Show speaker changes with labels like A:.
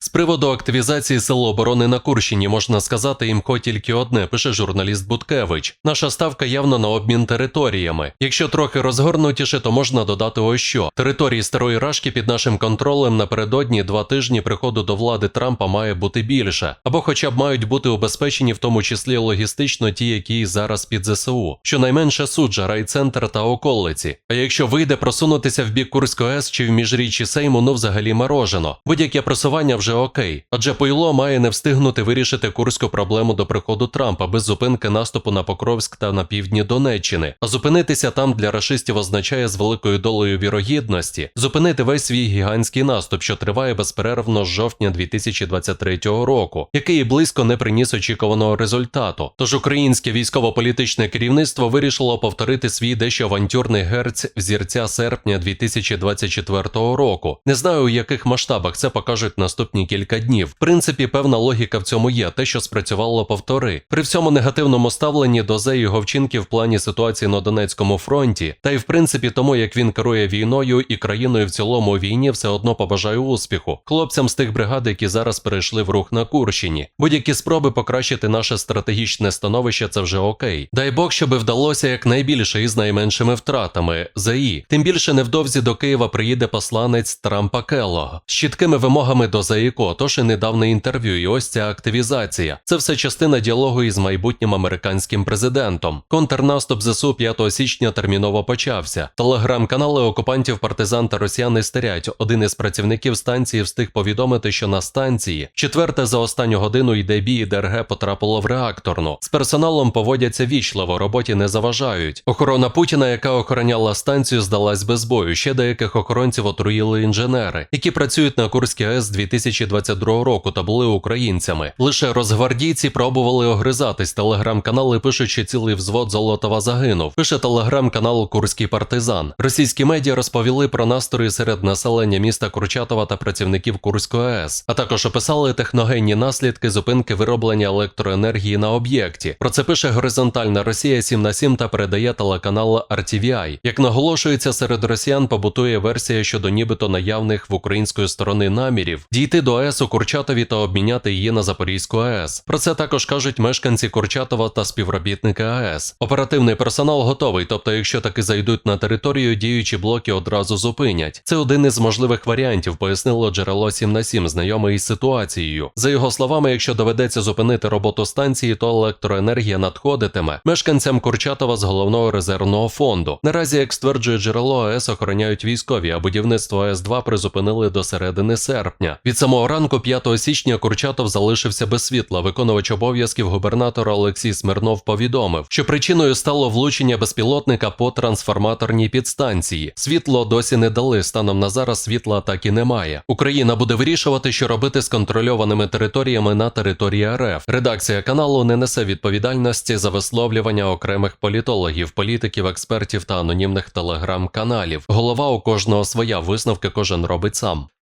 A: З приводу активізації Сил оборони на Курщині можна сказати імко тільки одне, пише журналіст Буткевич. Наша ставка явно на обмін територіями. Якщо трохи розгорнутіше, то можна додати ось що. Території старої рашки під нашим контролем напередодні два тижні приходу до влади Трампа має бути більше, або хоча б мають бути убезпечені, в тому числі логістично ті, які зараз під ЗСУ. Щонайменше суджа, райцентр та околиці. А якщо вийде просунутися в бік Курської АЕС чи в міжріччі Сейму, ну взагалі морожено. Будь-яке просування вже окей. Адже Пойло має не встигнути вирішити курську проблему до приходу Трампа без зупинки наступу на Покровськ та на півдні Донеччини. А зупинитися там для рашистів означає з великою долею вірогідності зупинити весь свій гігантський наступ, що триває безперервно з жовтня 2023 року, який близько не приніс очікуваного результату. Тож українське військово-політичне керівництво вирішило повторити свій дещо авантюрний герць взірця серпня 2024 року. Не знаю, у яких масштабах це покажуть наступні кілька днів. В принципі, певна логіка в цьому є, те, що спрацювало повтори. При всьому негативному ставленні до ЗЕ його вчинків в плані ситуації на Донецькому фронті, та й в принципі тому, як він керує війною і країною в цілому війні, все одно побажаю успіху. Хлопцям з тих бригад, які зараз перейшли в рух на Курщині. Будь-які спроби покращити наше стратегічне становище, це вже окей. Дай Бог, щоби вдалося якнайбільше із найменшими втратами. ЗАІ. Тим більше невдовзі до Києва приїде посланець Трампа Келлог з чіткими вимогами до ЗАІКО, тож і недавне інтерв'ю, і ось ця активізація. Це все частина діалогу із майбутнім американським президентом. Контрнаступ ЗСУ 5 січня терміново почався. Телеграм-канали окупантів, партизан та росіяни стерять. Один із працівників станції встиг повідомити, що на станції четверте за останню годину йде бій, і ДРГ потрапило в реакторну. З персоналом поводяться вічливо, роботі не заважають. Охорона Путіна, яка охороняла станцію, здалась без бою. Ще деяких охоронців отруїли інженери, які працюють на Курській АЕС з 2022 року та були українцями. Лише розгвардійці пробували огризатись. Телеграм-канали пишуть, що цілий взвод Золотова загинув. Пише телеграм-канал Курський партизан. Російські медіа розповіли про настрої серед населення міста Курчатова та працівників Курської АЕС, а також описали техногенні наслідки зупинки вироблення електроенергії на об'єкті. Про це пише горизонтальна Росія 7 на 7 та передає телеканал RTVI. Як наголошується, серед росіян побутує версія щодо нібито наявних в української сторони намірів дійти до АЕС у Курчатові та обміняти її на Запорізьку АЕС. Про це також кажуть мешканці Курчатова та співробітники АЕС. Оперативний персонал готовий, тобто, якщо таки зайдуть на територію, діючі блоки одразу зупинять. Це один із можливих варіантів, пояснило джерело 7 на 7, знайоме із ситуацією. За його словами, якщо доведеться зупинити роботу станції, то електроенергія надходитиме мешканцям Курчатова з головного резервного фонду. Наразі, як стверджує джерело, АЕС охороняють військові, а будівництво АЕС 2 призупинили до середини серпня. Від ранку 5 січня Курчатов залишився без світла. Виконувач обов'язків губернатора Олексій Смирнов повідомив, що причиною стало влучення безпілотника по трансформаторній підстанції. Світло досі не дали. Станом на зараз світла так і немає. Україна буде вирішувати, що робити з контрольованими територіями на території РФ. Редакція каналу не несе відповідальності за висловлювання окремих політологів, політиків, експертів та анонімних телеграм-каналів. Голова у кожного своя висновки кожен робить сам.